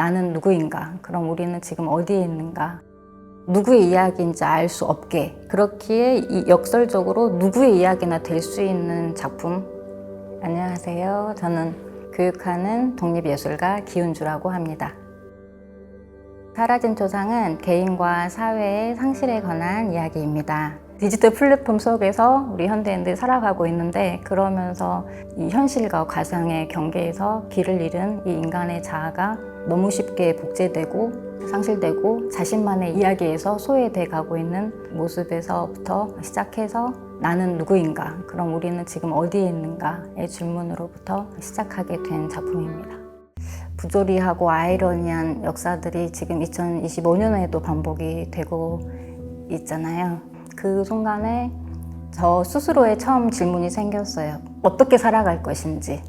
나는 누구인가? 그럼 우리는 지금 어디에 있는가? 누구의 이야기인지 알 수 없게. 그렇기에 이 역설적으로 누구의 이야기나 될 수 있는 작품. 안녕하세요. 저는 교육하는 독립예술가 기운주라고 합니다. 사라진 초상은 개인과 사회의 상실에 관한 이야기입니다 디지털 플랫폼 속에서 우리 현대인들이 살아가고 있는데 그러면서 이 현실과 가상의 경계에서 길을 잃은 이 인간의 자아가 너무 쉽게 복제되고 상실되고 자신만의 이야기에서 소외돼 가고 있는 모습에서부터 시작해서 나는 누구인가? 그럼 우리는 지금 어디에 있는가?의 질문으로부터 시작하게 된 작품입니다. 부조리하고 아이러니한 역사들이 지금 2025년에도 반복이 되고 있잖아요. 그 순간에 저 스스로의 처음 질문이 생겼어요. 어떻게 살아갈 것인지.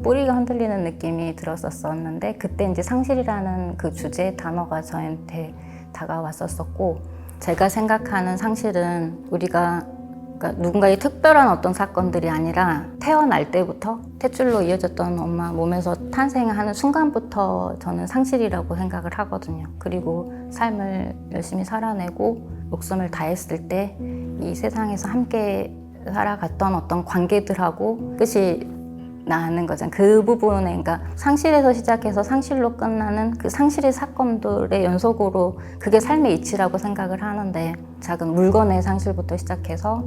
뿌리가 흔들리는 느낌이 들었었는데 그때 이제 상실이라는 그 주제 단어가 저한테 다가왔었었고 제가 생각하는 상실은 우리가 그러니까 누군가의 특별한 어떤 사건들이 아니라 태어날 때부터 tet줄로 이어졌던 엄마 몸에서 탄생하는 순간부터 저는 상실이라고 생각을 하거든요. 그리고 삶을 열심히 살아내고 목숨을 다했을 때 이 세상에서 함께 살아갔던 어떤 관계들하고 끝이 나는 거잖아요. 그 부분에, 그러니까 상실에서 시작해서 상실로 끝나는 그 상실의 사건들의 연속으로 그게 삶의 이치라고 생각을 하는데 작은 물건의 상실부터 시작해서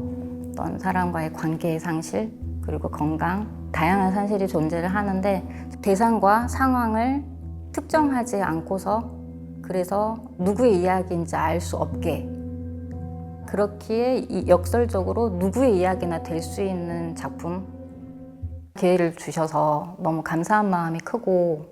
어떤 사람과의 관계의 상실, 그리고 건강, 다양한 상실이 존재를 하는데 대상과 상황을 특정하지 않고서 그래서 누구의 이야기인지 알 수 없게 그렇기에 이 역설적으로 누구의 이야기나 될 수 있는 작품 기회를 주셔서 너무 감사한 마음이 크고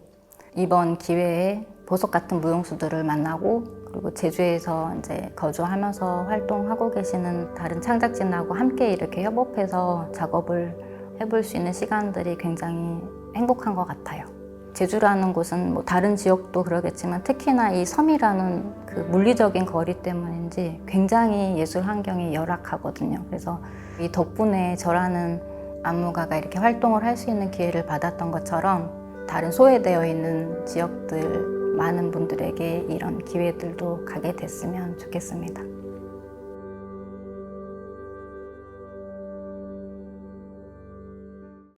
이번 기회에 보석 같은 무용수들을 만나고 그리고 제주에서 이제 거주하면서 활동하고 계시는 다른 창작진하고 함께 이렇게 협업해서 작업을 해볼 수 있는 시간들이 굉장히 행복한 것 같아요. 제주라는 곳은 뭐 다른 지역도 그러겠지만 특히나 이 섬이라는 그 물리적인 거리 때문인지 굉장히 예술 환경이 열악하거든요. 그래서 이 덕분에 저라는 안무가가 이렇게 활동을 할 수 있는 기회를 받았던 것처럼 다른 소외되어 있는 지역들 많은 분들에게 이런 기회들도 가게 됐으면 좋겠습니다.